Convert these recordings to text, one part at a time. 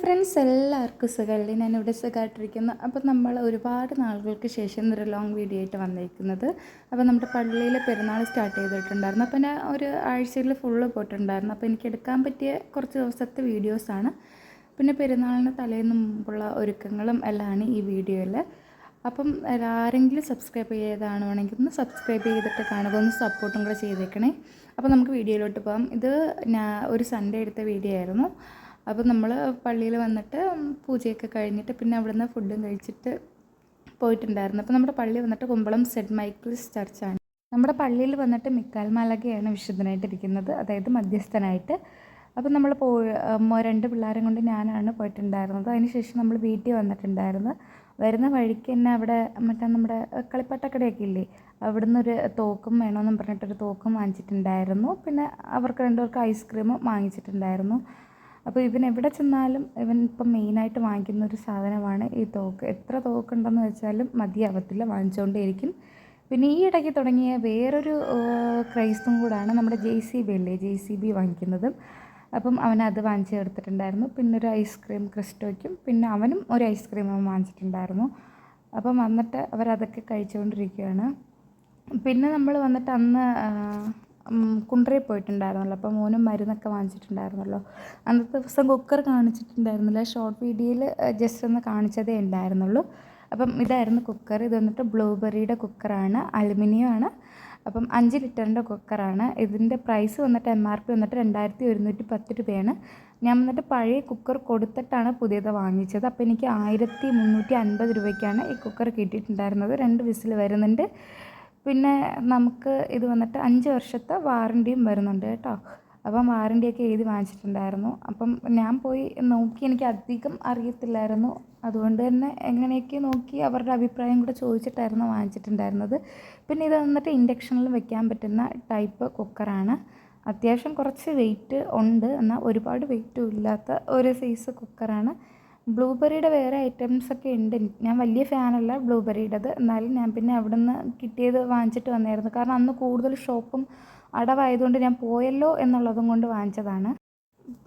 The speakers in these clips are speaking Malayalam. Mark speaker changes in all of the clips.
Speaker 1: ഫ്രണ്ട്സ് എല്ലാവർക്കും സുഖമല്ലേ? ഇവിടെ സുഖമായിട്ടിരിക്കുന്നു. അപ്പോൾ നമ്മൾ ഒരുപാട് നാളുകൾക്ക് ശേഷം ഒരു ലോങ് വീഡിയോ ആയിട്ട് വന്നിരിക്കുന്നത് അപ്പോൾ നമ്മുടെ പള്ളിയിൽ പെരുന്നാൾ സ്റ്റാർട്ട് ചെയ്തിട്ടുണ്ടായിരുന്നു. അപ്പോൾ ഞാൻ ഒരു ആഴ്ചയിൽ ഫുള്ള് പോയിട്ടുണ്ടായിരുന്നു. അപ്പോൾ എനിക്ക് എടുക്കാൻ പറ്റിയ കുറച്ച് ദിവസത്തെ വീഡിയോസാണ് പിന്നെ പെരുന്നാളിന് തലേന്ന് മുമ്പുള്ള ഒരുക്കങ്ങളും എല്ലാമാണ് ഈ വീഡിയോയിൽ അപ്പം ആരെങ്കിലും സബ്സ്ക്രൈബ് ചെയ്തതാണ് ഒന്ന് സബ്സ്ക്രൈബ് ചെയ്തിട്ട് കാണുക. ഒന്ന് സപ്പോർട്ടും കൂടെ ചെയ്തേക്കണേ. അപ്പോൾ നമുക്ക് വീഡിയോയിലോട്ട് പോകാം. ഇത് ഞാൻ ഒരു സൺഡേ എടുത്ത വീഡിയോ ആയിരുന്നു. അപ്പോൾ നമ്മൾ പള്ളിയിൽ വന്നിട്ട് പൂജയൊക്കെ കഴിഞ്ഞിട്ട് പിന്നെ അവിടുന്ന് ഫുഡും കഴിച്ചിട്ട് പോയിട്ടുണ്ടായിരുന്നു. അപ്പോൾ നമ്മുടെ പള്ളി വന്നിട്ട് കുമ്പളം സെന്റ് മൈക്കിൾസ് ചർച്ചാണ്. നമ്മുടെ പള്ളിയിൽ വന്നിട്ട് മിക്കാൽ മാലകയാണ് വിശുദ്ധനായിട്ടിരിക്കുന്നത്. അതായത് മധ്യസ്ഥനായിട്ട്. അപ്പോൾ നമ്മൾ പോ രണ്ട് പിള്ളേരും കൊണ്ട് ഞാനാണ് പോയിട്ടുണ്ടായിരുന്നത്. അതിനുശേഷം നമ്മൾ വീട്ടിൽ വന്നിട്ടുണ്ടായിരുന്നു. വരുന്ന വഴിക്ക് തന്നെ അവിടെ മറ്റേ നമ്മുടെ കളിപ്പാട്ടക്കടയൊക്കെ ഇല്ലേ? അവിടുന്ന് ഒരു തോക്കും വേണമെന്നും പറഞ്ഞിട്ടൊരു തോക്കും വാങ്ങിച്ചിട്ടുണ്ടായിരുന്നു. പിന്നെ അവർക്ക് രണ്ടുപേർക്ക് ഐസ്ക്രീമും വാങ്ങിച്ചിട്ടുണ്ടായിരുന്നു. അപ്പോൾ ഇവൻ എവിടെ ചെന്നാലും ഇവൻ ഇപ്പം മെയിനായിട്ട് വാങ്ങിക്കുന്ന ഒരു സാധനമാണ് ഈ തോക്ക്. എത്ര തോക്കുണ്ടെന്ന് വെച്ചാലും മതിയാവത്തില്ല വാങ്ങിച്ചുകൊണ്ടേയിരിക്കും പിന്നെ ഈ ഇടയ്ക്ക് തുടങ്ങിയ വേറൊരു ക്രൈസും കൂടാണ് നമ്മുടെ ജെ സി ബി അല്ലേ? ജെ സി ബി വാങ്ങിക്കുന്നത്. അപ്പം അവൻ അത് വാങ്ങിച്ച് പിന്നെ ഒരു ഐസ്ക്രീം ക്രിസ്റ്റോയ്ക്കും പിന്നെ അവനും ഒരു ഐസ്ക്രീം അവൻ വാങ്ങിച്ചിട്ടുണ്ടായിരുന്നു. അപ്പം വന്നിട്ട് അവരതൊക്കെ കഴിച്ചുകൊണ്ടിരിക്കുകയാണ്. പിന്നെ നമ്മൾ വന്നിട്ട് അന്ന് കുണ്ടറയിൽ പോയിട്ടുണ്ടായിരുന്നല്ലോ. അപ്പോൾ മോനും മരുന്നൊക്കെ വാങ്ങിച്ചിട്ടുണ്ടായിരുന്നല്ലോ. അന്നത്തെ ദിവസം കുക്കർ കാണിച്ചിട്ടുണ്ടായിരുന്നില്ല. ഷോർട്ട് വീഡിയോയിൽ ജസ്റ്റ് ഒന്ന് കാണിച്ചതേ ഉണ്ടായിരുന്നുള്ളൂ. അപ്പം ഇതായിരുന്നു കുക്കർ. ഇത് വന്നിട്ട് ബ്ലൂബെറിയുടെ കുക്കറാണ്. അലുമിനിയം ആണ് അപ്പം അഞ്ച് ലിറ്ററിന്റെ കുക്കറാണ്. ഇതിന്റെ പ്രൈസ് വന്നിട്ട് എം ആർ പി വന്നിട്ട് രണ്ടായിരത്തി ഒരുന്നൂറ്റി പത്ത് രൂപയാണ്. ഞാൻ വന്നിട്ട് പഴയ കുക്കർ കൊടുത്തിട്ടാണ് പുതിയത് വാങ്ങിച്ചത്. അപ്പോൾ എനിക്ക് ആയിരത്തി മുന്നൂറ്റി അൻപത് രൂപയ്ക്കാണ് ഈ കുക്കർ കിട്ടിയിട്ടുണ്ടായിരുന്നത്. രണ്ട് വിസിൽ വരുന്നുണ്ട്. പിന്നെ നമുക്ക് ഇത് വന്നിട്ട് അഞ്ച് വർഷത്തെ വാറണ്ടിയും വരുന്നുണ്ട് കേട്ടോ. അപ്പം വാറണ്ടിയൊക്കെ എഴുതി വാങ്ങിച്ചിട്ടുണ്ടായിരുന്നു. അപ്പം ഞാൻ പോയി നോക്കി. എനിക്ക് അധികം അറിയത്തില്ലായിരുന്നു. അതുകൊണ്ട് തന്നെ എങ്ങനെയൊക്കെ നോക്കി അവരുടെ അഭിപ്രായം കൂടെ ചോദിച്ചിട്ടായിരുന്നു വാങ്ങിച്ചിട്ടുണ്ടായിരുന്നത്. പിന്നെ ഇത് വന്നിട്ട് ഇൻഡക്ഷനിൽ വെക്കാൻ പറ്റുന്ന ടൈപ്പ് കുക്കറാണ്. അത്യാവശ്യം കുറച്ച് വെയിറ്റ് ഉണ്ട്. എന്നാൽ ഒരുപാട് വെയിറ്റും ഇല്ലാത്ത ഒരു സൈസ് കുക്കറാണ്. ബ്ലൂബെറിയുടെ വേറെ ഐറ്റംസ് ഒക്കെ ഉണ്ട്. ഞാൻ വലിയ ഫാനല്ല ബ്ലൂബെറിയുടേത്. എന്നാലും ഞാൻ പിന്നെ അവിടെ നിന്ന് കിട്ടിയത് വാങ്ങിച്ചിട്ട് വന്നായിരുന്നു. കാരണം അന്ന് കൂടുതൽ ഷോപ്പും അടവായതുകൊണ്ട് ഞാൻ പോയല്ലോ എന്നുള്ളതും കൊണ്ട് വാങ്ങിച്ചതാണ്.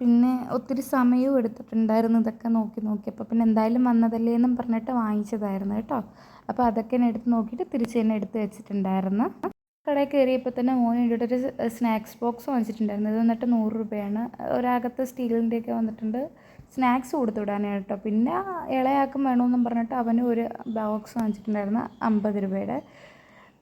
Speaker 1: പിന്നെ ഒത്തിരി സമയവും എടുത്തിട്ടുണ്ടായിരുന്നു ഇതൊക്കെ നോക്കി നോക്കിയപ്പോൾ പിന്നെ എന്തായാലും വന്നതല്ലേ എന്നും പറഞ്ഞിട്ട് വാങ്ങിച്ചതായിരുന്നു കേട്ടോ. അപ്പോൾ അതൊക്കെ ഞാൻ എടുത്ത് നോക്കിയിട്ട് തിരിച്ച് തന്നെ എടുത്ത് വെച്ചിട്ടുണ്ടായിരുന്നു. കടയിൽ കയറിയപ്പോൾ തന്നെ മോൻ വേണ്ടിയിട്ട് ഒരു സ്നാക്സ് ബോക്സ് വാങ്ങിച്ചിട്ടുണ്ടായിരുന്നു. ഇത് വന്നിട്ട് നൂറ് രൂപയാണ്. ഒരാകത്ത് സ്റ്റീലിന്റെയൊക്കെ വന്നിട്ടുണ്ട്. സ്നാക്സ് കൊടുത്തു വിടാനാണ് കേട്ടോ പിന്നെ ഇളയാക്കും വേണമെന്നും പറഞ്ഞിട്ട് അവന് ഒരു ബോക്സ് വാങ്ങിച്ചിട്ടുണ്ടായിരുന്നു അമ്പത് രൂപയുടെ.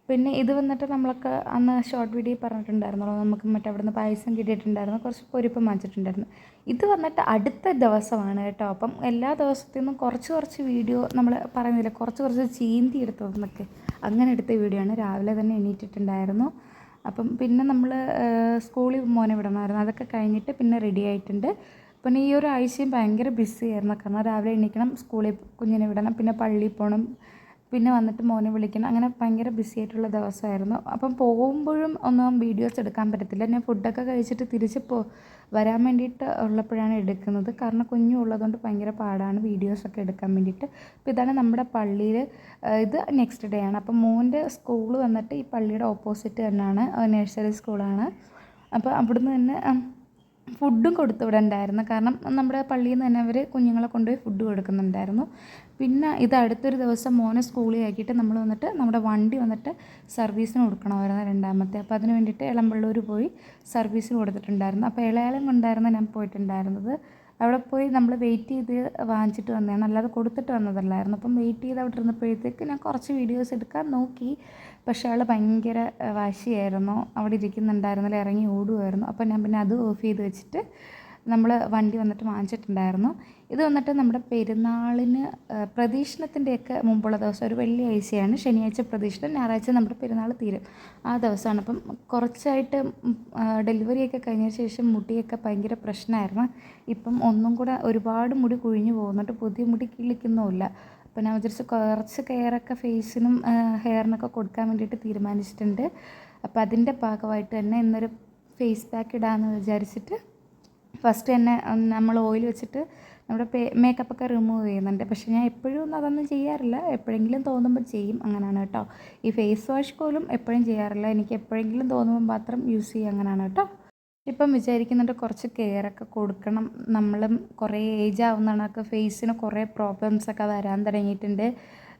Speaker 1: പിന്നെ ഇത് വന്നിട്ട് നമ്മളൊക്കെ അന്ന് ഷോർട്ട് വീഡിയോ പറഞ്ഞിട്ടുണ്ടായിരുന്നല്ലോ നമുക്ക് മറ്റേ അവിടെ നിന്ന് പായസം കിട്ടിയിട്ടുണ്ടായിരുന്നു കുറച്ച് പൊരിപ്പം വാങ്ങിച്ചിട്ടുണ്ടായിരുന്നു. ഇത് വന്നിട്ട് അടുത്ത ദിവസമാണ് കേട്ടോ. അപ്പം എല്ലാ ദിവസത്തിൽ കുറച്ച് കുറച്ച് വീഡിയോ നമ്മൾ പറയുന്നില്ല കുറച്ച് കുറച്ച് ചീന്തി എടുത്തതെന്നൊക്കെ. അങ്ങനെ എടുത്ത വീഡിയോ ആണ്. രാവിലെ തന്നെ എണീറ്റിട്ടുണ്ടായിരുന്നു. അപ്പം പിന്നെ നമ്മൾ സ്കൂളിൽ മോനെ വിടണമായിരുന്നു. അതൊക്കെ കഴിഞ്ഞിട്ട് പിന്നെ റെഡി ആയിട്ടുണ്ട്. പിന്നെ ഈ ഒരു ആഴ്ചയും ഭയങ്കര ബിസി ആയിരുന്നു. കാരണം രാവിലെ എണീക്കണം സ്കൂളിൽ കുഞ്ഞിനെ വിടണം പിന്നെ പള്ളിയിൽ പോകണം പിന്നെ വന്നിട്ട് മോനെ വിളിക്കണം. അങ്ങനെ ഭയങ്കര ബിസി ആയിട്ടുള്ള ദിവസമായിരുന്നു. അപ്പം പോകുമ്പോഴും ഒന്നും വീഡിയോസ് എടുക്കാൻ പറ്റത്തില്ല. ഞാൻ ഫുഡൊക്കെ കഴിച്ചിട്ട് തിരിച്ച് പോ വരാൻ വേണ്ടിയിട്ട് ഉള്ളപ്പോഴാണ് എടുക്കുന്നത്. കാരണം കുഞ്ഞു ഉള്ളതുകൊണ്ട് ഭയങ്കര പാടാണ് വീഡിയോസൊക്കെ എടുക്കാൻ വേണ്ടിയിട്ട്. അപ്പോൾ ഇതാണ് നമ്മുടെ പള്ളിയിൽ ഇത് നെക്സ്റ്റ് ഡേ ആണ്. അപ്പം മോന്റെ സ്കൂൾ വന്നിട്ട് ഈ പള്ളിയുടെ ഓപ്പോസിറ്റ് തന്നെയാണ് നഴ്സറി സ്കൂളാണ് അപ്പോൾ അവിടുന്ന് തന്നെ ഫുഡും കൊടുത്തു വിടണ്ടായിരുന്നു. കാരണം നമ്മുടെ പള്ളിയിൽ നിന്ന് തന്നെ അവർ കുഞ്ഞുങ്ങളെ കൊണ്ടുപോയി ഫുഡ് കൊടുക്കുന്നുണ്ടായിരുന്നു. പിന്നെ ഇത് അടുത്തൊരു ദിവസം മോനെ സ്കൂളിൽ ആക്കിയിട്ട് നമ്മൾ വന്നിട്ട് നമ്മുടെ വണ്ടി വന്നിട്ട് സർവീസിന് കൊടുക്കണമായിരുന്നു രണ്ടാമത്തെ. അപ്പോൾ അതിന് വേണ്ടിയിട്ട് ഇളമ്പള്ളൂർ പോയി സർവീസിന് കൊടുത്തിട്ടുണ്ടായിരുന്നു. അപ്പോൾ ഇളയാളം കൊണ്ടായിരുന്നു ഞാൻ പോയിട്ടുണ്ടായിരുന്നത്. അവിടെ പോയി നമ്മൾ വെയിറ്റ് ചെയ്ത് വാങ്ങിച്ചിട്ട് വന്നതാണ്. അല്ലാതെ കൊടുത്തിട്ട് വന്നതല്ലായിരുന്നു. അപ്പം വെയിറ്റ് ചെയ്ത് അവിടെ ഇരുന്നപ്പോഴത്തേക്ക് ഞാൻ കുറച്ച് വീഡിയോസ് എടുക്കാൻ നോക്കി. പക്ഷേ ആൾ ഭയങ്കര വാശിയായിരുന്നു. അവിടെ ഇരിക്കുന്നുണ്ടായിരുന്നില്ല ഇറങ്ങി ഓടുമായിരുന്നു അപ്പം ഞാൻ പിന്നെ അത് ഓഫ് ചെയ്ത് വെച്ചിട്ട് നമ്മൾ വണ്ടി വന്നിട്ട് വാങ്ങിച്ചിട്ടുണ്ടായിരുന്നു. ഇത് വന്നിട്ട് നമ്മുടെ പെരുന്നാളിന് പ്രദീക്ഷണത്തിന്റെയൊക്കെ മുമ്പുള്ള ദിവസം ഒരു വെള്ളിയാഴ്ചയാണ് ശനിയാഴ്ച പ്രദീക്ഷണം ഞായറാഴ്ച നമ്മുടെ പെരുന്നാൾ തീരും. ആ ദിവസമാണ്. അപ്പം കുറച്ചായിട്ട് ഡെലിവറിയൊക്കെ കഴിഞ്ഞ ശേഷം മുടിയൊക്കെ ഭയങ്കര പ്രശ്നമായിരുന്നു. ഇപ്പം ഒന്നും കൂടെ ഒരുപാട് മുടി കുഴിഞ്ഞു പോകുന്നുണ്ട്. പുതിയ മുടി കിളിക്കുന്നുമില്ല അപ്പോൾ ഞാൻ വിചാരിച്ചു കുറച്ച് കെയറൊക്കെ ഫേസിനും ഹെയറിനൊക്കെ കൊടുക്കാൻ വേണ്ടിയിട്ട് തീരുമാനിച്ചിട്ടുണ്ട്. അപ്പോൾ അതിന്റെ ഭാഗമായിട്ട് തന്നെ ഇന്നൊരു ഫേസ് പാക്ക് ഇടാമെന്ന് വിചാരിച്ചിട്ട് ഫസ്റ്റ് തന്നെ നമ്മൾ ഓയിൽ വെച്ചിട്ട് നമ്മുടെ പേ മേക്കപ്പൊക്കെ റിമൂവ് ചെയ്യുന്നുണ്ട്. പക്ഷേ ഞാൻ എപ്പോഴും അതൊന്നും ചെയ്യാറില്ല. എപ്പോഴെങ്കിലും തോന്നുമ്പോൾ ചെയ്യും. അങ്ങനെയാണ് കേട്ടോ. ഈ ഫേസ് വാഷ് പോലും എപ്പോഴും ചെയ്യാറില്ല. എനിക്ക് എപ്പോഴെങ്കിലും തോന്നുമ്പോൾ മാത്രം യൂസ് ചെയ്യും അങ്ങനെയാണ് കേട്ടോ. ഇപ്പം വിചാരിക്കുന്നുണ്ട് കുറച്ച് കെയറൊക്കെ കൊടുക്കണം. നമ്മളും കുറേ ഏജ് ആവുന്നതൊക്കെ ഫേസിന് കുറേ പ്രോബ്ലംസൊക്കെ വരാൻ തുടങ്ങിയിട്ടുണ്ട്.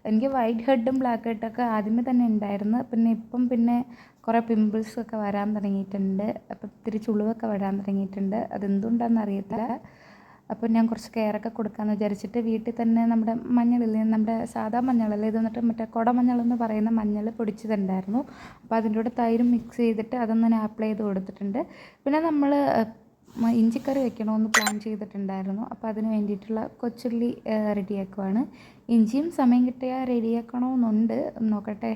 Speaker 1: എനിക്ക് വൈറ്റ് ഹെഡും ബ്ലാക്ക് ഹെഡൊക്കെ ആദ്യമേ തന്നെ ഉണ്ടായിരുന്നു. പിന്നെ ഇപ്പം പിന്നെ കുറേ പിമ്പിൾസൊക്കെ വരാൻ തുടങ്ങിയിട്ടുണ്ട്. അപ്പം ഇത്തിരി ചുളിവൊക്കെ വരാൻ തുടങ്ങിയിട്ടുണ്ട്. അതെന്തുകൊണ്ടാണെന്ന് അറിയത്തില്ല അപ്പോൾ ഞാൻ കുറച്ച് കെയറൊക്കെ കൊടുക്കാമെന്ന് വിചാരിച്ചിട്ട് വീട്ടിൽ തന്നെ നമ്മുടെ മഞ്ഞളില്ലേ നമ്മുടെ സാധാ മഞ്ഞളല്ലേ ഇത് വന്നിട്ട് മറ്റേ കുടമഞ്ഞളെന്ന് പറയുന്ന മഞ്ഞൾ പൊടിച്ചതുണ്ടായിരുന്നു. അപ്പോൾ അതിന്റെ കൂടെ തൈരും മിക്സ് ചെയ്തിട്ട് അതൊന്ന് ഞാൻ അപ്ലൈ ചെയ്ത് കൊടുത്തിട്ടുണ്ട്. പിന്നെ നമ്മൾ ഇഞ്ചിക്കറി വെക്കണമെന്ന് പ്ലാൻ ചെയ്തിട്ടുണ്ടായിരുന്നു. അപ്പോൾ അതിന് വേണ്ടിയിട്ടുള്ള കൊച്ചുള്ളി റെഡിയാക്കുവാണ് ഇഞ്ചിയും സമയം കിട്ടിയാൽ റെഡിയാക്കണമെന്നുണ്ട് നോക്കട്ടെ.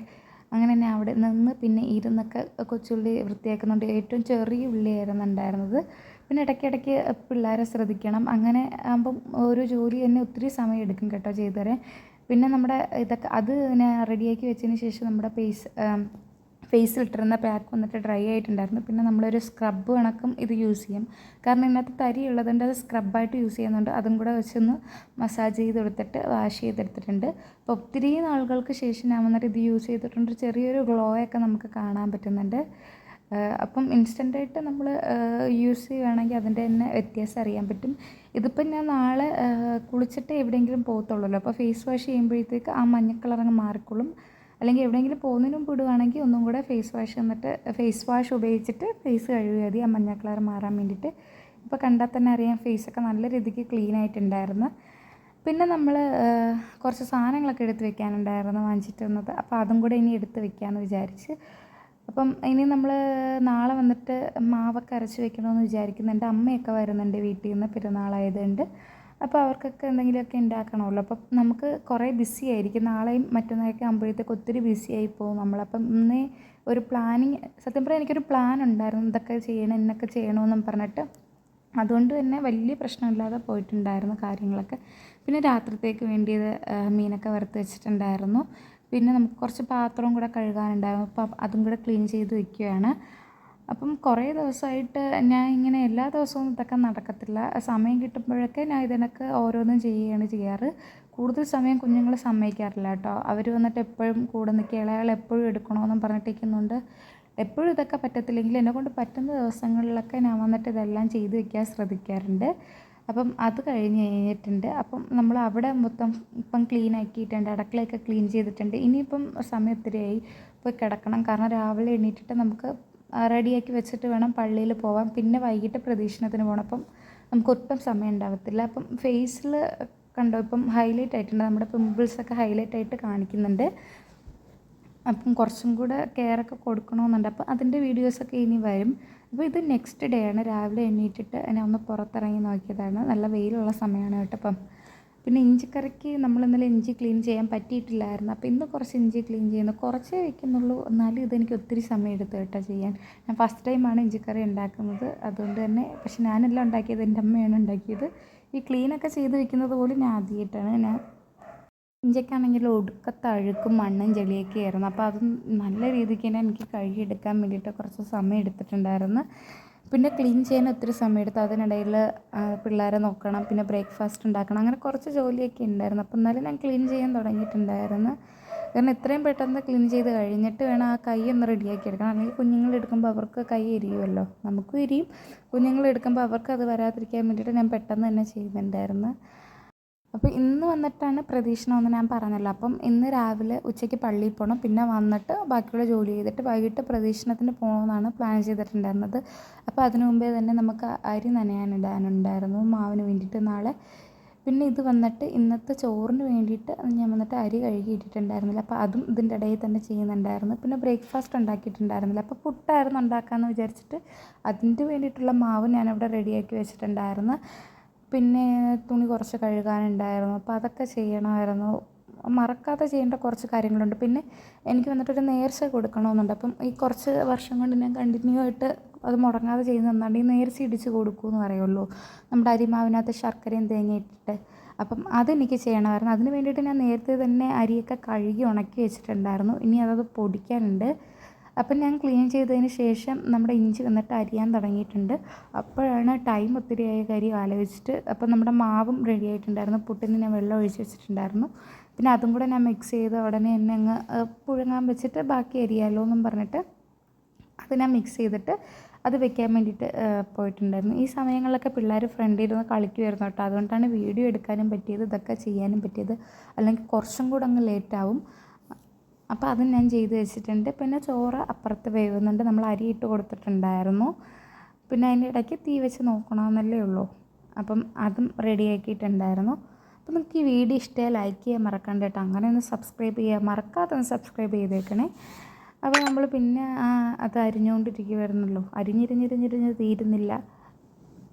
Speaker 1: അങ്ങനെ തന്നെ അവിടെ നിന്ന് പിന്നെ ഇരുന്നൊക്കെ കൊച്ചുള്ളി വൃത്തിയാക്കുന്നുണ്ട്. ഏറ്റവും ചെറിയ ഉള്ളിയായിരുന്നു ഉണ്ടായിരുന്നത്. പിന്നെ ഇടയ്ക്കിടയ്ക്ക് പിള്ളേരെ ശ്രദ്ധിക്കണം. അങ്ങനെ ആകുമ്പം ഒരു ജോലി തന്നെ ഒത്തിരി സമയം എടുക്കും കേട്ടോ ചെയ്തു തരാൻ. പിന്നെ നമ്മുടെ ഇതൊക്കെ അത് റെഡിയാക്കി വെച്ചതിന് ശേഷം നമ്മുടെ ഫേസ് ഫേസിൽ ഇട്ടിരുന്ന പാക്ക് വന്നിട്ട് ഡ്രൈ ആയിട്ടുണ്ടായിരുന്നു. പിന്നെ നമ്മളൊരു സ്ക്രബ് കണക്കും ഇത് യൂസ് ചെയ്യും. കാരണം ഇതിനകത്ത് തരി ഉള്ളതുകൊണ്ട് അത് സ്ക്രബായിട്ട് യൂസ് ചെയ്യുന്നുണ്ട്. അതും കൂടെ വെച്ചൊന്ന് മസാജ് ചെയ്ത് കൊടുത്തിട്ട് വാഷ് ചെയ്തെടുത്തിട്ടുണ്ട്. അപ്പോൾ ഒത്തിരി നാളുകൾക്ക് ശേഷം ഞാൻ വന്നിട്ട് ഇത് യൂസ് ചെയ്തിട്ടുണ്ട്. ചെറിയൊരു ഗ്ലോ ഒക്കെ നമുക്ക് കാണാൻ പറ്റുന്നുണ്ട്. അപ്പം ഇൻസ്റ്റന്റായിട്ട് നമ്മൾ യൂസ് ചെയ്യുകയാണെങ്കിൽ അതിന്റെ തന്നെ വ്യത്യാസം അറിയാൻ പറ്റും. ഇതിപ്പം ഞാൻ നാളെ കുളിച്ചിട്ട് എവിടെയെങ്കിലും പോകത്തുള്ളൂ അപ്പോൾ ഫേസ് വാഷ് ചെയ്യുമ്പോഴത്തേക്ക് ആ മഞ്ഞ കളറങ്ങ് മാറിക്കൊള്ളും അല്ലെങ്കിൽ എവിടെയെങ്കിലും പോകുന്നതിന് മുമ്പ് ഇടുകയാണെങ്കിൽ ഒന്നും കൂടെ ഫേസ് വാഷ് എന്നിട്ട് ഫേസ് വാഷ് ഉപയോഗിച്ചിട്ട് ഫേസ് കഴുകിയാൽ മതി ആ മഞ്ഞ കളർ മാറാൻ വേണ്ടിയിട്ട്. ഇപ്പോൾ കണ്ടാൽ തന്നെ അറിയാം ഫേസൊക്കെ നല്ല രീതിക്ക് ക്ലീൻ ആയിട്ടുണ്ടായിരുന്നു. പിന്നെ നമ്മൾ കുറച്ച് സാധനങ്ങളൊക്കെ എടുത്ത് വെക്കാനുണ്ടായിരുന്നു വാങ്ങിച്ചിട്ട് വന്നത് അപ്പോൾ അതും കൂടെ ഇനി എടുത്ത് വെക്കാമെന്ന് വിചാരിച്ച്. അപ്പം ഇനി നമ്മൾ നാളെ വന്നിട്ട് മാവൊക്കെ അരച്ച് വെക്കണമെന്ന് വിചാരിക്കുന്നുണ്ട്. അമ്മയൊക്കെ വരുന്നുണ്ട് വീട്ടിൽ നിന്ന് പെരുന്നാളായതുകൊണ്ട്. അപ്പോൾ അവർക്കൊക്കെ എന്തെങ്കിലുമൊക്കെ ഉണ്ടാക്കണമല്ലോ. അപ്പം നമുക്ക് കുറേ ബിസി ആയിരിക്കും. നാളെയും മറ്റന്നാളൊക്കെ ആകുമ്പോഴത്തേക്ക് ഒത്തിരി ബിസി ആയി പോകും നമ്മൾ. നമ്മളപ്പം ഇന്നേ ഒരു പ്ലാനിങ് സത്യം പറയാൻ എനിക്കൊരു പ്ലാൻ ഉണ്ടായിരുന്നു. ഇതൊക്കെ ചെയ്യണം ഇന്നൊക്കെ ചെയ്യണമെന്നും പറഞ്ഞിട്ട്. അതുകൊണ്ട് തന്നെ വലിയ പ്രശ്നമില്ലാതെ പോയിട്ടുണ്ടായിരുന്നു കാര്യങ്ങളൊക്കെ. പിന്നെ രാത്രിത്തേക്ക് വേണ്ടിയത് മീനൊക്കെ വറുത്ത് വെച്ചിട്ടുണ്ടായിരുന്നു. പിന്നെ നമുക്ക് കുറച്ച് പാത്രവും കൂടെ കഴുകാനുണ്ടായിരുന്നു. അപ്പം അതും കൂടെ ക്ലീൻ ചെയ്ത് വെക്കുകയാണ്. അപ്പം കുറേ ദിവസമായിട്ട് ഞാൻ ഇങ്ങനെ എല്ലാ ദിവസവും ഇതൊക്കെ നടക്കത്തില്ല. സമയം കിട്ടുമ്പോഴൊക്കെ ഞാൻ ഇതിനൊക്കെ ഓരോന്നും ചെയ്യുകയാണ് ചെയ്യാറ്. കൂടുതൽ സമയം കുഞ്ഞുങ്ങൾ സമ്മതിക്കാറില്ല കേട്ടോ. അവർ വന്നിട്ട് എപ്പോഴും കൂടെ നിൽക്കുക ഇളയാൾ എപ്പോഴും എടുക്കണമെന്നും പറഞ്ഞിട്ടിരിക്കുന്നുണ്ട്. എപ്പോഴും ഇതൊക്കെ പറ്റത്തില്ലെങ്കിൽ എന്നെക്കൊണ്ട് പറ്റുന്ന ദിവസങ്ങളിലൊക്കെ ഞാൻ വന്നിട്ട് ഇതെല്ലാം ചെയ്ത് വയ്ക്കാൻ ശ്രദ്ധിക്കാറുണ്ട്. അപ്പം അത് കഴിഞ്ഞ് കഴിഞ്ഞിട്ടുണ്ട്. അപ്പം നമ്മൾ അവിടെ മൊത്തം ഇപ്പം ക്ലീൻ ആക്കിയിട്ടുണ്ട് അടക്കളയൊക്കെ ക്ലീൻ ചെയ്തിട്ടുണ്ട്. ഇനിയിപ്പം സമയം ഒത്തിരിയായി. പോയി കിടക്കണം. കാരണം രാവിലെ എണീറ്റിട്ട് നമുക്ക് റെഡിയാക്കി വെച്ചിട്ട് വേണം പള്ളിയിൽ പോവാൻ. പിന്നെ വൈകിട്ട് പ്രദക്ഷിണത്തിന് പോകണം അപ്പം നമുക്ക് ഒട്ടും സമയം ഉണ്ടാകത്തില്ല അപ്പം ഫേസിൽ കണ്ടോ ഇപ്പം ഹൈലൈറ്റ് ആയിട്ടുണ്ട്. നമ്മുടെ പിമ്പിൾസൊക്കെ ഹൈലൈറ്റ് ആയിട്ട് കാണിക്കുന്നുണ്ട്. അപ്പം കുറച്ചും കൂടെ കെയറൊക്കെ കൊടുക്കണമെന്നുണ്ട്. അപ്പോൾ അതിന്റെ വീഡിയോസൊക്കെ ഇനി വരും. അപ്പോൾ ഇത് നെക്സ്റ്റ് ഡേ ആണ്. രാവിലെ എണീറ്റിട്ട് ഞാൻ ഒന്ന് പുറത്തിറങ്ങി നോക്കിയതാണ്. നല്ല വെയിലുള്ള സമയമാണ് കേട്ടോ അപ്പം പിന്നെ ഇഞ്ചിക്കറിക്ക് നമ്മൾ ഇന്നലെ ഇഞ്ചി ക്ലീൻ ചെയ്യാൻ പറ്റിയിട്ടില്ലായിരുന്നു. അപ്പോൾ ഇന്ന് കുറച്ച് ഇഞ്ചി ക്ലീൻ ചെയ്യുന്നു. കുറച്ചേ വയ്ക്കുന്നുള്ളൂ. എന്നാലും ഇതെനിക്ക് ഒത്തിരി സമയം എടുത്തു കേട്ടോ ചെയ്യാൻ. ഞാൻ ഫസ്റ്റ് ടൈമാണ് ഇഞ്ചിക്കറി ഉണ്ടാക്കുന്നത്. അതുകൊണ്ട് തന്നെ പക്ഷെ ഞാനല്ല ഉണ്ടാക്കിയത് എന്റെ അമ്മയാണ് ഉണ്ടാക്കിയത്. ഈ ക്ലീനൊക്കെ ചെയ്ത് വെക്കുന്നത് പോലും ഞാൻ ആദ്യമായിട്ടാണ് ഞാൻ ഇഞ്ചിക്കാണെങ്കിൽ ഒടുക്കത്തെ അഴുക്കും മണ്ണും ചെളിയൊക്കെ ആയിരുന്നു. അപ്പോൾ അത് നല്ല രീതിക്ക് തന്നെ എനിക്ക് കഴുകിയെടുക്കാൻ വേണ്ടിയിട്ട് കുറച്ച് സമയം എടുത്തിട്ടുണ്ടായിരുന്നു. പിന്നെ ക്ലീൻ ചെയ്യാൻ ഒത്തിരി സമയം എടുത്തു അതിനിടയിൽ പിള്ളേരെ നോക്കണം പിന്നെ ബ്രേക്ക്ഫാസ്റ്റ് ഉണ്ടാക്കണം അങ്ങനെ കുറച്ച് ജോലിയൊക്കെ ഉണ്ടായിരുന്നു. അപ്പോൾ എന്നാലും ഞാൻ ക്ലീൻ ചെയ്യാൻ തുടങ്ങിയിട്ടുണ്ടായിരുന്നു. കാരണം എത്രയും പെട്ടെന്ന് ക്ലീൻ ചെയ്ത് കഴിഞ്ഞിട്ട് വേണം ആ കൈ ഒന്ന് റെഡിയാക്കി എടുക്കണം. അല്ലെങ്കിൽ കുഞ്ഞുങ്ങൾ എടുക്കുമ്പോൾ അവർക്ക് കൈ എരിയുമല്ലോ? നമുക്കും എരിയും. കുഞ്ഞുങ്ങൾ എടുക്കുമ്പോൾ അവർക്ക് അത് വരാതിരിക്കാൻ വേണ്ടിയിട്ട് ഞാൻ പെട്ടെന്ന് തന്നെ ചെയ്യുന്നുണ്ടായിരുന്നു. അപ്പോൾ ഇന്ന് വന്നിട്ടാണ് പ്രതീക്ഷണം എന്ന് ഞാൻ പറഞ്ഞല്ലോ. അപ്പം ഇന്ന് രാവിലെ ഉച്ചയ്ക്ക് പള്ളിയിൽ പോകണം പിന്നെ വന്നിട്ട് ബാക്കിയുള്ള ജോലി ചെയ്തിട്ട് വൈകിട്ട് പ്രദക്ഷിണത്തിന് പോകണമെന്നാണ് പ്ലാൻ ചെയ്തിട്ടുണ്ടായിരുന്നത്. അപ്പോൾ അതിനു മുമ്പേ തന്നെ നമുക്ക് അരി നനയാനിടാനുണ്ടായിരുന്നു. മാവിന് വേണ്ടിയിട്ട് നാളെ. പിന്നെ ഇത് വന്നിട്ട് ഇന്നത്തെ ചോറിന് വേണ്ടിയിട്ട് ഞാൻ വന്നിട്ട് അരി കഴുകി ഇട്ടിട്ടുണ്ടായിരുന്നില്ല. അപ്പോൾ അതും ഇതിന്റെ ഇടയിൽ തന്നെ ചെയ്യുന്നുണ്ടായിരുന്നു. പിന്നെ ബ്രേക്ക്ഫാസ്റ്റ് ഉണ്ടാക്കിയിട്ടുണ്ടായിരുന്നില്ല. അപ്പോൾ പുട്ടായിരുന്നു ഉണ്ടാക്കാമെന്ന് വിചാരിച്ചിട്ട് അതിന്റെ വേണ്ടിയിട്ടുള്ള മാവ് ഞാനിവിടെ റെഡിയാക്കി വെച്ചിട്ടുണ്ടായിരുന്നു. പിന്നെ തുണി കുറച്ച് കഴുകാനുണ്ടായിരുന്നു. അപ്പോൾ അതൊക്കെ ചെയ്യണമായിരുന്നു. മറക്കാതെ ചെയ്യേണ്ട കുറച്ച് കാര്യങ്ങളുണ്ട്. പിന്നെ എനിക്ക് വന്നിട്ടൊരു നേർച്ച കൊടുക്കണമെന്നുണ്ട്. അപ്പം ഈ കുറച്ച് വർഷം കൊണ്ട് ഞാൻ കണ്ടിന്യൂ ആയിട്ട് അത് മുടങ്ങാതെ ചെയ്യുന്ന ഒന്നാണ്ട് ഈ നേർച്ച ഇടിച്ച് കൊടുക്കുമെന്ന് പറയുള്ളൂ. നമ്മുടെ അരിമാവിനകത്ത് ശർക്കരയും തേങ്ങ ഇട്ടിട്ട്. അപ്പം അതെനിക്ക് ചെയ്യണമായിരുന്നു. അതിന് വേണ്ടിയിട്ട് ഞാൻ നേരത്തെ തന്നെ അരിയൊക്കെ കഴുകി ഉണക്കി വെച്ചിട്ടുണ്ടായിരുന്നു. ഇനി അതത് പൊടിക്കാനുണ്ട്. അപ്പം ഞാൻ ക്ലീൻ ചെയ്തതിന് ശേഷം നമ്മുടെ ഇഞ്ചി വന്നിട്ട് അരിയാൻ തുടങ്ങിയിട്ടുണ്ട്. അപ്പോഴാണ് ടൈം ഒത്തിരി ആയ കാര്യം ആലോചിച്ചിട്ട് അപ്പം നമ്മുടെ മാവും റെഡി ആയിട്ടുണ്ടായിരുന്നു. പുട്ടിന് ഞാൻ വെള്ളം ഒഴിച്ച് വെച്ചിട്ടുണ്ടായിരുന്നു. പിന്നെ അതും കൂടെ ഞാൻ മിക്സ് ചെയ്ത് ഉടനെ തന്നെ അങ്ങ് പുഴുങ്ങാൻ വെച്ചിട്ട് ബാക്കി അരിയാലോ എന്നും പറഞ്ഞിട്ട് അത് ഞാൻ മിക്സ് ചെയ്തിട്ട് അത് വെക്കാൻ വേണ്ടിയിട്ട് പോയിട്ടുണ്ടായിരുന്നു. ഈ സമയങ്ങളിലൊക്കെ പിള്ളേർ ഫ്രണ്ടിൽ ഇരുന്ന് കളിക്കുമായിരുന്നു കേട്ടോ. അതുകൊണ്ടാണ് വീഡിയോ എടുക്കാനും പറ്റിയത് ഇതൊക്കെ ചെയ്യാനും പറ്റിയത്. അല്ലെങ്കിൽ കുറച്ചും കൂടെ അങ്ങ് ലേറ്റാവും അപ്പോൾ അതും ഞാൻ ചെയ്ത് വെച്ചിട്ടുണ്ട്. പിന്നെ ചോറ് അപ്പുറത്ത് വേവുന്നുണ്ട്. നമ്മൾ അരി ഇട്ട് കൊടുത്തിട്ടുണ്ടായിരുന്നു. പിന്നെ അതിന്റെ ഇടയ്ക്ക് തീ വെച്ച് നോക്കണമെന്നല്ലേ ഉള്ളൂ. അപ്പം അതും റെഡിയാക്കിയിട്ടുണ്ടായിരുന്നു അപ്പോൾ നിങ്ങൾക്ക് ഈ വീഡിയോ ഇഷ്ടമായി ലൈക്ക് ചെയ്യാൻ മറക്കണ്ട കേട്ടോ. അങ്ങനെ ഒന്ന് സബ്സ്ക്രൈബ് ചെയ്യുക മറക്കാതെ ഒന്ന് സബ്സ്ക്രൈബ് ചെയ്തേക്കണേ. അപ്പോൾ നമ്മൾ പിന്നെ അത് അരിഞ്ഞുകൊണ്ടിരിക്കുമായിരുന്നല്ലോ അരിഞ്ഞിരിഞ്ഞിരിഞ്ഞിരിഞ്ഞ് തീരുന്നില്ല.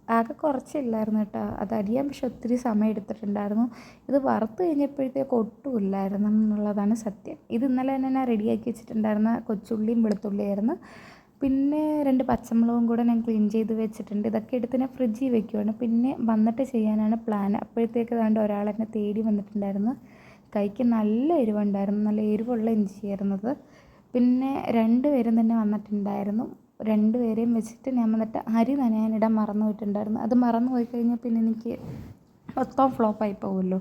Speaker 1: ആകെ കുറച്ചില്ലായിരുന്നു കേട്ടോ. അത് അരിയാൻ പക്ഷെ ഒത്തിരി സമയം എടുത്തിട്ടുണ്ടായിരുന്നു. ഇത് വറുത്ത് കഴിഞ്ഞപ്പോഴത്തേക്ക് ഒട്ടും ഇല്ലായിരുന്നു എന്നുള്ളതാണ് സത്യം. ഇത് ഇന്നലെ തന്നെ ഞാൻ റെഡിയാക്കി വെച്ചിട്ടുണ്ടായിരുന്ന കൊച്ചുള്ളിയും വെളുത്തുള്ളിയായിരുന്നു. പിന്നെ രണ്ട് പച്ചമുളകും കൂടെ ഞാൻ ക്ലീൻ ചെയ്ത് വെച്ചിട്ടുണ്ട്. ഇതൊക്കെ എടുത്ത് ഞാൻ ഫ്രിഡ്ജിൽ വെക്കുവാണ്. പിന്നെ വന്നിട്ട് ചെയ്യാനാണ് പ്ലാൻ അപ്പോഴത്തേക്ക് ഏതാണ്ട് ഒരാൾ എന്നെ തേടി വന്നിട്ടുണ്ടായിരുന്നു. കൈക്ക് നല്ല എരിവുണ്ടായിരുന്നു. നല്ല എരിവുള്ള ഇഞ്ചിയായിരുന്നത് പിന്നെ രണ്ട് പേരും തന്നെ വന്നിട്ടുണ്ടായിരുന്നു. രണ്ട് പേരെയും വെച്ചിട്ട് ഞാൻ വന്നിട്ട് അരി നനയാനിടാൻ മറന്നു പോയിട്ടുണ്ടായിരുന്നു. അത് മറന്നു പോയി കഴിഞ്ഞാൽ പിന്നെ എനിക്ക് മൊത്തം ഫ്ലോപ്പായി പോകുമല്ലോ.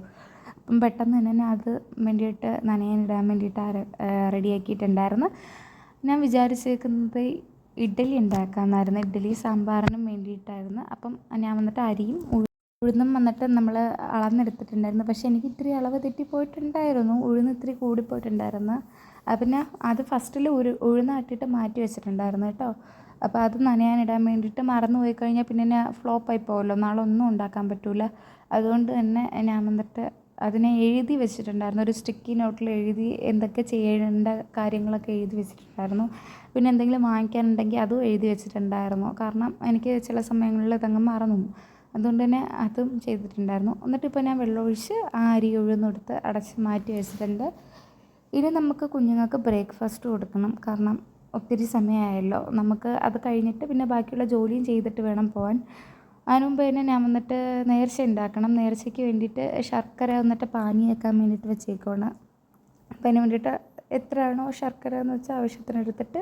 Speaker 1: അപ്പം പെട്ടെന്ന് തന്നെ ഞാൻ അത് വേണ്ടിയിട്ട് നനയാനിടാൻ വേണ്ടിയിട്ട് റെഡിയാക്കിയിട്ടുണ്ടായിരുന്നു. ഞാൻ വിചാരിച്ചേക്കുന്നത് ഇഡ്ഡലി ഉണ്ടാക്കാമെന്നായിരുന്നു. ഇഡ്ഡലി സാമ്പാറിനും വേണ്ടിയിട്ടായിരുന്നു. അപ്പം ഞാൻ വന്നിട്ട് അരിയും ഉഴുന്നും വന്നിട്ട് നമ്മൾ അളന്നെടുത്തിട്ടുണ്ടായിരുന്നു. പക്ഷേ എനിക്ക് ഇത്തിരി അളവ് തെറ്റിപ്പോയിട്ടുണ്ടായിരുന്നു. ഉഴുന്ന് ഇത്തിരി കൂടിപ്പോയിട്ടുണ്ടായിരുന്നു. പിന്നെ അത് ഫസ്റ്റിൽ ഉരു ഉഴുന്നാട്ടിയിട്ട് മാറ്റി വെച്ചിട്ടുണ്ടായിരുന്നു കേട്ടോ. അപ്പോൾ അത് നനയാനിടാൻ വേണ്ടിയിട്ട് മറന്നു പോയി കഴിഞ്ഞാൽ പിന്നെ ഞാൻ ഫ്ലോപ്പായി പോകുമല്ലോ നാളെ ഒന്നും ഉണ്ടാക്കാൻ പറ്റില്ല അതുകൊണ്ട് തന്നെ ഞാൻ വന്നിട്ട് അതിനെ എഴുതി വെച്ചിട്ടുണ്ടായിരുന്നു. ഒരു സ്റ്റിക്കി നോട്ടിൽ എഴുതി എന്തൊക്കെ ചെയ്യേണ്ട കാര്യങ്ങളൊക്കെ എഴുതി വെച്ചിട്ടുണ്ടായിരുന്നു. പിന്നെ എന്തെങ്കിലും വാങ്ങിക്കാനുണ്ടെങ്കിൽ അതും എഴുതി വെച്ചിട്ടുണ്ടായിരുന്നു. കാരണം എനിക്ക് ചില സമയങ്ങളിൽ ഇതങ്ങ് മറന്നു അതുകൊണ്ട് തന്നെ അതും ചെയ്തിട്ടുണ്ടായിരുന്നു. എന്നിട്ട് ഇപ്പോൾ ഞാൻ വെള്ളമൊഴിച്ച് ആ അരി ഉഴുന്നെടുത്ത് അടച്ച് മാറ്റി വെച്ചിട്ടുണ്ട്. ഇനി നമുക്ക് കുഞ്ഞുങ്ങൾക്ക് ബ്രേക്ക്ഫാസ്റ്റ് കൊടുക്കണം. കാരണം ഒത്തിരി സമയമായല്ലോ നമുക്ക് അത് കഴിഞ്ഞിട്ട് പിന്നെ ബാക്കിയുള്ള ജോലിയും ചെയ്തിട്ട് വേണം പോകാൻ അതിനു മുമ്പ് തന്നെ ഞാൻ വന്നിട്ട് നേർച്ച ഉണ്ടാക്കണം. നേർച്ചയ്ക്ക് വേണ്ടിയിട്ട് ശർക്കര വന്നിട്ട് പാനി വെക്കാൻ വേണ്ടിയിട്ട് വെച്ചേക്കുവാണ്. അപ്പം അതിന് വേണ്ടിയിട്ട് എത്രയാണോ ശർക്കര എന്ന് വെച്ചാൽ ആവശ്യത്തിനെടുത്തിട്ട്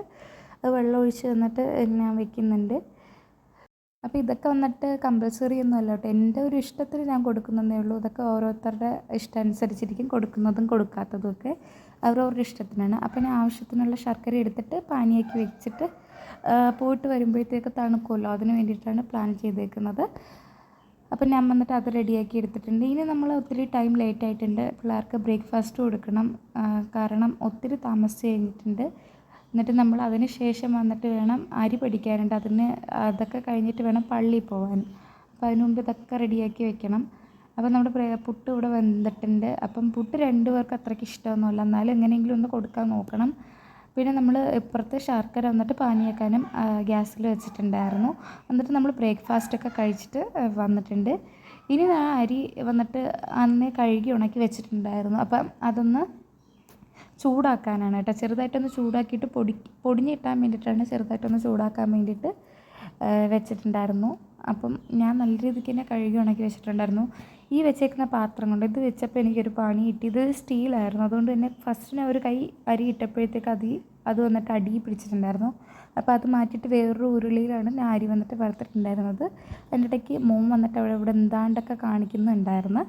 Speaker 1: അത് വെള്ളം ഒഴിച്ച് തന്നിട്ട് ഞാൻ വെക്കുന്നുണ്ട്. അപ്പോൾ ഇതൊക്കെ വന്നിട്ട് കമ്പൽസറി ഒന്നും അല്ല കേട്ടോ. എന്റെ ഒരു ഇഷ്ടത്തിന് ഞാൻ കൊടുക്കുന്നതേ ഉള്ളൂ. ഇതൊക്കെ ഓരോരുത്തരുടെ ഇഷ്ടം അനുസരിച്ചിരിക്കും. കൊടുക്കുന്നതും കൊടുക്കാത്തതും ഒക്കെ. അവരവരുടെ ഇഷ്ടത്തിനാണ്. അപ്പം ഞാൻ ആവശ്യത്തിനുള്ള ശർക്കര എടുത്തിട്ട് പാനിയാക്കി വെച്ചിട്ട് പോയിട്ട് വരുമ്പോഴത്തേക്ക് തണുക്കുമല്ലോ. അതിന് വേണ്ടിയിട്ടാണ് പ്ലാൻ ചെയ്തേക്കുന്നത്. അപ്പം ഞാൻ വന്നിട്ട് അത് റെഡിയാക്കി എടുത്തിട്ടുണ്ട്. ഇനി നമ്മൾ ഒത്തിരി ടൈം ലേറ്റ് ആയിട്ടുണ്ട്. പിള്ളേർക്ക് ബ്രേക്ക്ഫാസ്റ്റ് കൊടുക്കണം. കാരണം ഒത്തിരി താമസിച്ച് കഴിഞ്ഞിട്ടുണ്ട്. എന്നിട്ട് നമ്മൾ അതിന് ശേഷം വന്നിട്ട് വേണം അരി പഠിക്കാനുണ്ട് അതിന് അതൊക്കെ കഴിഞ്ഞിട്ട് വേണം പള്ളിയിൽ പോകാൻ അപ്പോൾ അതിന് മുമ്പ് ഇതൊക്കെ റെഡിയാക്കി വെക്കണം. അപ്പോൾ നമ്മുടെ പുട്ട് ഇവിടെ വെന്തിട്ടുണ്ട്. അപ്പം പുട്ട് രണ്ടു പേർക്ക് അത്രയ്ക്ക് ഇഷ്ടമൊന്നുമല്ല. എന്നാലും എങ്ങനെയെങ്കിലും ഒന്ന് കൊടുക്കാൻ നോക്കണം. പിന്നെ നമ്മൾ ഇപ്പുറത്ത് ശർക്കര വന്നിട്ട് പാനിയാക്കാനും ഗ്യാസിൽ വെച്ചിട്ടുണ്ടായിരുന്നു. എന്നിട്ട് നമ്മൾ ബ്രേക്ക്ഫാസ്റ്റൊക്കെ കഴിച്ചിട്ട് വന്നിട്ടുണ്ട്. ഇനി ആ അരി വന്നിട്ട് അന്നേ കഴുകി ഉണക്കി വെച്ചിട്ടുണ്ടായിരുന്നു. അപ്പം അതൊന്ന് ചൂടാക്കാനാണ് കേട്ടോ. ചെറുതായിട്ടൊന്ന് ചൂടാക്കിയിട്ട് പൊടി പൊടിഞ്ഞിട്ടാൻ വേണ്ടിയിട്ടാണ് ചെറുതായിട്ടൊന്ന് ചൂടാക്കാൻ വേണ്ടിയിട്ട് വെച്ചിട്ടുണ്ടായിരുന്നു. അപ്പം ഞാൻ നല്ല രീതിക്ക് തന്നെ കഴുകി ഉണക്കി വെച്ചിട്ടുണ്ടായിരുന്നു. ഈ വെച്ചേക്കുന്ന പാത്രം കൊണ്ട് ഇത് വെച്ചപ്പോൾ എനിക്കൊരു പണി കിട്ടി. ഇത് സ്റ്റീലായിരുന്നു അതുകൊണ്ട് തന്നെ ഫസ്റ്റ് ഫസ്റ്റിന് ഒരു കൈ അരി ഇട്ടപ്പോഴത്തേക്ക് അത് അത് വന്നിട്ട് അടി പിടിച്ചിട്ടുണ്ടായിരുന്നു. അപ്പോൾ അത് മാറ്റിയിട്ട് വേറൊരു ഉരുളിയിലാണ് ഞാൻ അരി വന്നിട്ട് വറുത്തിട്ടുണ്ടായിരുന്നത്. അതിന്റെ ഇടയ്ക്ക് മോൻ വന്നിട്ട് അവിടെ ഇവിടെ എന്താണ്ടൊക്കെ കാണിക്കുന്നുണ്ടായിരുന്നു.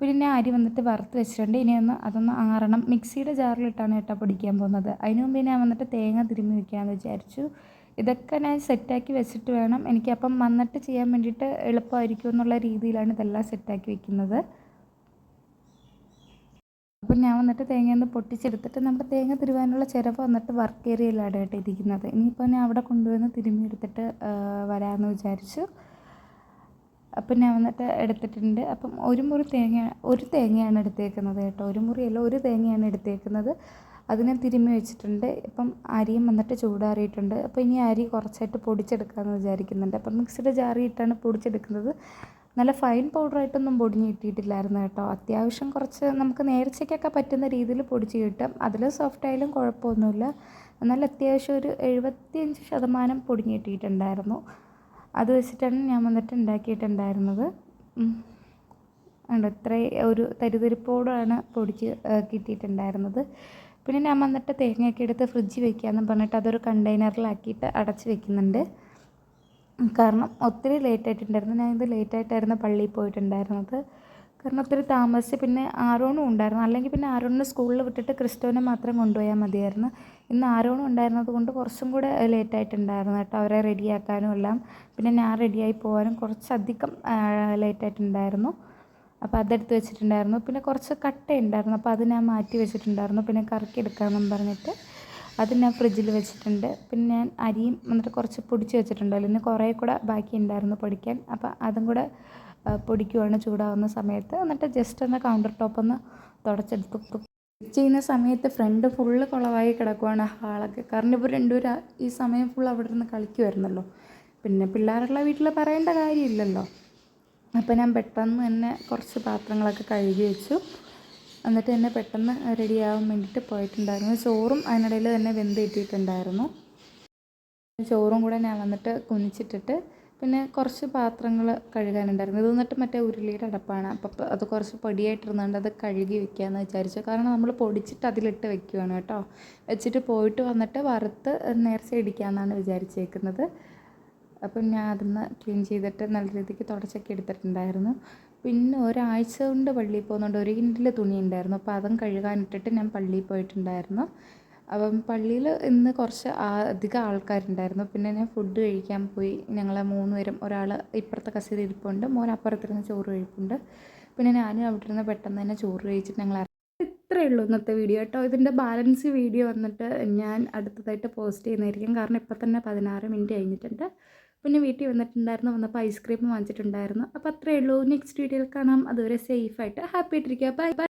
Speaker 1: പിന്നെ ഞാൻ അരി വന്നിട്ട് വറുത്ത് വെച്ചിട്ടുണ്ട്. ഇനി ഒന്ന് അതൊന്ന് ആറണം. മിക്സിയുടെ ജാറിലിട്ടാണ് കേട്ടോ പൊടിക്കാൻ പോകുന്നത്. അതിനു മുമ്പ് ഞാൻ വന്നിട്ട് തേങ്ങ തിരുമ്മി വെക്കാമെന്ന് വിചാരിച്ചു. ഇതൊക്കെ ഞാൻ സെറ്റാക്കി വെച്ചിട്ട് വേണം. എനിക്ക് അപ്പം വന്നിട്ട് ചെയ്യാൻ വേണ്ടിയിട്ട് എളുപ്പമായിരിക്കും എന്നുള്ള രീതിയിലാണ് ഇതെല്ലാം സെറ്റാക്കി വെക്കുന്നത്. അപ്പം ഞാൻ വന്നിട്ട് തേങ്ങ ഒന്ന് പൊട്ടിച്ചെടുത്തിട്ട് നമ്മുടെ തേങ്ങ തിരുവാനുള്ള ചിരവ് വന്നിട്ട് വർക്ക് ഏരിയയിലാണ് കേട്ടോ ഇരിക്കുന്നത്. ഇനിയിപ്പോൾ ഞാൻ അവിടെ കൊണ്ടുവന്ന് തിരുമ്മി എടുത്തിട്ട് വരാമെന്ന് വിചാരിച്ചു. അപ്പം ഞാൻ വന്നിട്ട് എടുത്തിട്ടുണ്ട്. അപ്പം ഒരു മുറി തേങ്ങ ഒരു തേങ്ങയാണ് എടുത്തേക്കുന്നത് കേട്ടോ. ഒരു മുറിയല്ല ഒരു തേങ്ങയാണ് എടുത്തേക്കുന്നത്. അതിനെ തിരുമ്മി വെച്ചിട്ടുണ്ട്. ഇപ്പം അരിയും വന്നിട്ട് ചൂടാറിയിട്ടുണ്ട്. അപ്പോൾ ഇനി അരി കുറച്ചായിട്ട് പൊടിച്ചെടുക്കാമെന്ന് വിചാരിക്കുന്നുണ്ട്. അപ്പം മിക്സിയുടെ ജാറിയിട്ടാണ് പൊടിച്ചെടുക്കുന്നത്. നല്ല ഫൈൻ പൗഡറായിട്ടൊന്നും പൊടിഞ്ഞ് കിട്ടിയിട്ടില്ലായിരുന്നു കേട്ടോ. അത്യാവശ്യം കുറച്ച് നമുക്ക് നേർച്ചയ്ക്കൊക്കെ പറ്റുന്ന രീതിയിൽ പൊടിച്ച് കിട്ടും. അതിൽ സോഫ്റ്റ് ആയാലും കുഴപ്പമൊന്നുമില്ല. എന്നാൽ അത്യാവശ്യം ഒരു എഴുപത്തിയഞ്ച് ശതമാനം പൊടിഞ്ഞ് കിട്ടിയിട്ടുണ്ടായിരുന്നു. അത് വെച്ചിട്ടാണ് ഞാൻ വന്നിട്ട് ഉണ്ടാക്കിയിട്ടുണ്ടായിരുന്നത്. ഉണ്ട് ഇത്ര ഒരു തരിതരിപ്പോടാണ് പൊടിച്ച് കിട്ടിയിട്ടുണ്ടായിരുന്നത്. പിന്നെ ഞാൻ വന്നിട്ട് തേങ്ങയൊക്കെ എടുത്ത് ഫ്രിഡ്ജിൽ വെക്കാമെന്ന് പറഞ്ഞിട്ട് അതൊരു കണ്ടെയ്നറിലാക്കിയിട്ട് അടച്ച് വെക്കുന്നുണ്ട്. കാരണം ഒത്തിരി ലേറ്റ് ആയിട്ടുണ്ടായിരുന്നു. ഞാൻ ഇത് ലേറ്റ് ആയിട്ടായിരുന്നു പള്ളിയിൽ പോയിട്ടുണ്ടായിരുന്നത്. കാരണം ഒത്തിരി താമസിച്ച് പിന്നെ ആരോണും ഉണ്ടായിരുന്നു. അല്ലെങ്കിൽ പിന്നെ ആരോണിനെ സ്കൂളിൽ വിട്ടിട്ട് ക്രിസ്റ്റോനെ മാത്രം കൊണ്ടുപോയാൽ മതിയായിരുന്നു. ഇന്ന് ആരോണും ഉണ്ടായിരുന്നത് കൊണ്ട് കുറച്ചും കൂടെ ലേറ്റ് ആയിട്ടുണ്ടായിരുന്നു കേട്ടോ. അവരെ റെഡിയാക്കാനും എല്ലാം. പിന്നെ ഞാൻ റെഡിയായി പോകാനും കുറച്ചധികം ലേറ്റായിട്ടുണ്ടായിരുന്നു അപ്പോൾ അതെടുത്ത് വെച്ചിട്ടുണ്ടായിരുന്നു. പിന്നെ കുറച്ച് കട്ട ഉണ്ടായിരുന്നു അപ്പോൾ അത് ഞാൻ മാറ്റി വെച്ചിട്ടുണ്ടായിരുന്നു. പിന്നെ കറക്കി എടുക്കാമെന്നും പറഞ്ഞിട്ട് അത് ഞാൻ ഫ്രിഡ്ജിൽ വെച്ചിട്ടുണ്ട്. പിന്നെ ഞാൻ അരിയും എന്നിട്ട് കുറച്ച് പൊടിച്ച് വെച്ചിട്ടുണ്ടല്ലോ ഇനി കുറേ കൂടെ ബാക്കി ഉണ്ടായിരുന്നു പൊടിക്കാൻ. അപ്പോൾ അതും കൂടെ പൊടിക്കുവാണ് ചൂടാവുന്ന സമയത്ത്. എന്നിട്ട് ജസ്റ്റ് ഒന്ന് കൗണ്ടർ ടോപ്പ് ഒന്ന് തുടച്ചെടുത്തു. ചെയ്യുന്ന സമയത്ത് ഫ്രണ്ട് ഫുള്ള് കുളവായി കിടക്കുവാണ് ഹാളൊക്കെ കാരണം ഇപ്പോൾ രണ്ടുപേരും ഈ സമയം ഫുൾ അവിടെ നിന്ന് കളിക്കുമായിരുന്നല്ലോ പിന്നെ പിള്ളേരുള്ള വീട്ടിൽ പറയേണ്ട കാര്യമില്ലല്ലോ. അപ്പോൾ ഞാൻ പെട്ടെന്ന് തന്നെ കുറച്ച് പാത്രങ്ങളൊക്കെ കഴുകി വെച്ചു. എന്നിട്ട് തന്നെ പെട്ടെന്ന് റെഡിയാവാൻ വേണ്ടിയിട്ട് പോയിട്ടുണ്ടായിരുന്നു. ചോറും അതിനിടയിൽ തന്നെ വെന്ത് കിട്ടിയിട്ടുണ്ടായിരുന്നു. ചോറും കൂടെ ഞാൻ വന്നിട്ട് കുനിച്ചിട്ടിട്ട് പിന്നെ കുറച്ച് പാത്രങ്ങൾ കഴുകാനുണ്ടായിരുന്നു. ഇത് വന്നിട്ട് മറ്റേ ഉരുളിയുടെ അടപ്പാണ്. അപ്പോൾ അത് കുറച്ച് പൊടിയായിട്ടിരുന്നുകൊണ്ട് അത് കഴുകി വെക്കാമെന്ന് വിചാരിച്ചു. കാരണം നമ്മൾ പൊടിച്ചിട്ട് അതിലിട്ട് വെക്കുവാണ് കേട്ടോ. വെച്ചിട്ട് പോയിട്ട് വന്നിട്ട് വറുത്ത് നേർച്ച ഇടിക്കാമെന്നാണ് വിചാരിച്ചേക്കുന്നത്. അപ്പം ഞാൻ അതൊന്ന് ക്ലീൻ ചെയ്തിട്ട് നല്ല രീതിക്ക് തുടച്ചൊക്കെ എടുത്തിട്ടുണ്ടായിരുന്നു. പിന്നെ ഒരാഴ്ച കൊണ്ട് പള്ളിയിൽ പോകുന്നുണ്ട് ഒരു കിൻഡിൽ തുണി ഉണ്ടായിരുന്നു. അപ്പോൾ അതും കഴുകാനിട്ടിട്ട് ഞാൻ പള്ളിയിൽ പോയിട്ടുണ്ടായിരുന്നു. അപ്പം പള്ളിയിൽ ഇന്ന് കുറച്ച് അധികം ആൾക്കാരുണ്ടായിരുന്നു. പിന്നെ ഞാൻ ഫുഡ് കഴിക്കാൻ പോയി. ഞങ്ങളെ മൂന്ന് പേരും ഒരാൾ ഇപ്പുറത്തെ കസേര ഇരിപ്പുണ്ട് മോൻ അപ്പുറത്തിരുന്ന് ചോറ് കഴിപ്പുണ്ട്. പിന്നെ ഞാനും അവിടെ ഇരുന്ന് പെട്ടെന്ന് തന്നെ ചോറ് കഴിച്ചിട്ട് ഞങ്ങൾ ഇത്രയേ ഉള്ളൂ ഇന്നത്തെ വീഡിയോ കേട്ടോ. ഇതിന്റെ ബാലൻസ് വീഡിയോ വന്നിട്ട് ഞാൻ അടുത്തതായിട്ട് പോസ്റ്റ് ചെയ്യുന്നതായിരിക്കും. കാരണം ഇപ്പം തന്നെ പതിനാറ് മിനിറ്റ് കഴിഞ്ഞിട്ടുണ്ട്. പിന്നെ വീട്ടിൽ വന്നിട്ടുണ്ടായിരുന്നു. വന്നപ്പോൾ ഐസ്ക്രീം വാങ്ങിച്ചിട്ടുണ്ടായിരുന്നു. അപ്പോൾ അത്രയേ ഉള്ളൂ. നെക്സ്റ്റ് വീഡിയോയിൽ കാണാം. അതുവരെ സേഫായിട്ട് ഹാപ്പി ആയിട്ടിരിക്കുക ബൈ ബൈ